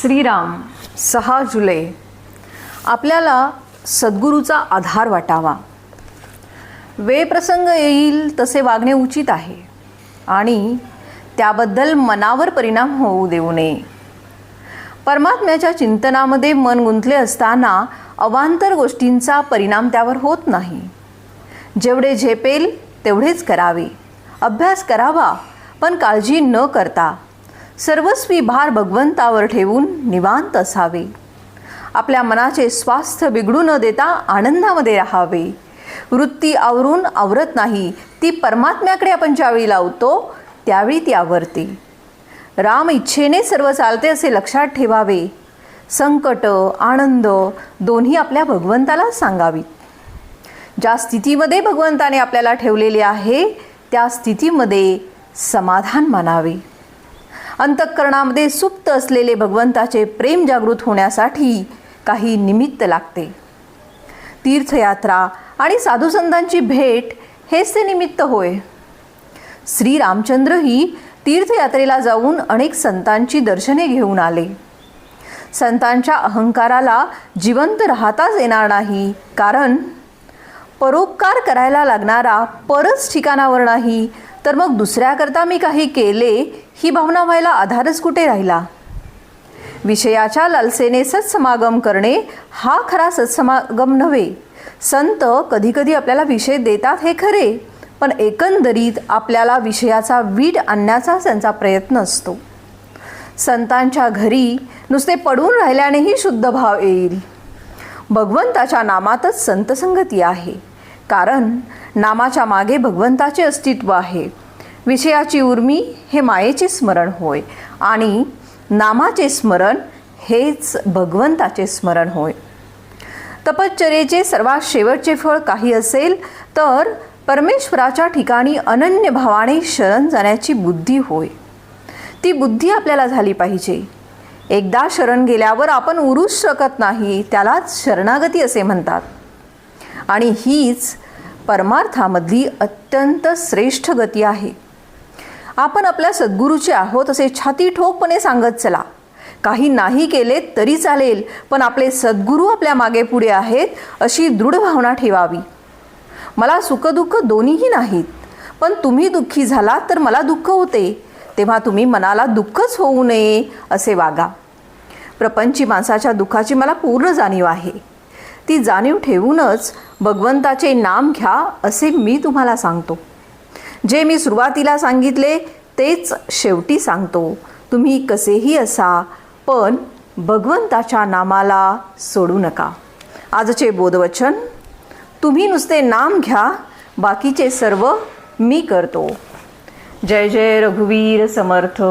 श्रीराम सहा जुलै. आपल्याला सद्गुरूचा आधार वाटावा. वेळप्रसंग येईल तसे वागणे उचित आहे. आणि त्याबद्दल मनावर परिणाम होऊ देऊ नये. परमात्म्याच्या चिंतनामध्ये मन गुंतले असताना अवांतर गोष्टींचा परिणाम त्यावर होत नाही. जेवढे झेपेल तेवढेच करावे. अभ्यास करावा पण काळजी न करता. सर्वस्वी भार भगवंतावर ठेवून निवांत असावे. आपल्या मनाचे स्वास्थ्य बिघडू न देता आनंदामध्ये राहावे. वृत्ती आवरून आवरत नाही ती परमात्म्याकडे आपण ज्यावेळी लावतो त्यावेळी ती आवरते. राम इच्छेने सर्व चालते असे लक्षात ठेवावे. संकट आनंद दोन्ही आपल्या भगवंताला सांगावीत. ज्या स्थितीमध्ये भगवंताने आपल्याला ठेवलेले आहे त्या स्थितीमध्ये समाधान मानावे. अंतःकरणामध्ये सुप्त असलेले भगवंताचे प्रेम जागृत होण्यासाठी काही निमित्त लागते. तीर्थयात्रा आणि साधुसंतांची भेट हेच ते निमित्त होय. श्री रामचंद्रही तीर्थयात्रेला जाऊन अनेक संतांची दर्शने घेऊन आले. संतांच्या अहंकाराला जिवंत राहताच येणार नाही कारण परोपकार करायला लागणारा परच ठिकाणावर नाही तर मग दुसऱ्याकरता मी काही केले ही भावना व्हायला आधारच कुठे राहिला? विषयाच्या लालसेने सत्समागम करणे हा खरा सत्समागम नव्हे. संत कधीकधी आपल्याला विषय देतात हे खरे पण एकंदरीत आपल्याला विषयाचा वीट आणण्याचा त्यांचा प्रयत्न असतो. संतांच्या घरी नुसते पडून राहिल्यानेही शुद्ध भाव येईल. भगवंताच्या नामातच संतसंगती आहे. कारण नामाच्या मागे भगवंताचे अस्तित्व आहे. विषयाची उर्मी हे मायेचे स्मरण होय आणि नामाचे स्मरण हेच भगवंताचे स्मरण होय. तपश्चर्येचे सर्वात शेवटचे फळ काही असेल तर परमेश्वराच्या ठिकाणी अनन्य भावाने शरण जाण्याची बुद्धी होय. ती बुद्धी आपल्याला झाली पाहिजे. एकदा शरण गेल्यावर आपण उरूच शकत नाही त्यालाच शरणागती असे म्हणतात. आणि हीच परमार्थामधली अत्यंत श्रेष्ठ गती आहे. आपण आपल्या सद्गुरूचे आहोत असे छाती ठोकपणे सांगत चला. काही नाही केले तरी चालेल पण आपले सद्गुरू आपल्या मागे पुढे आहेत अशी दृढ भावना ठेवावी. मला सुखदुःख दोन्हीही नाहीत पण तुम्ही दुःखी झालात तर मला दुःख होते तेव्हा तुम्ही मनाला दुःखच होऊ नये असे वागा. प्रपंची माणसाच्या दुःखाची मला पूर्ण जाणीव आहे. ती जाणीव ठेवूनच भगवंताचे नाम घ्या असे मी तुम्हाला सांगतो. जे मी सुरुवातीला सांगितले तेच शेवटी सांगतो. तुम्ही कसेही असा पण भगवंताच्या नामाला सोडू नका. आजचे बोधवचन तुम्ही नुसते नाम घ्या बाकीचे सर्व मी करतो. जय जय रघुवीर समर्थ.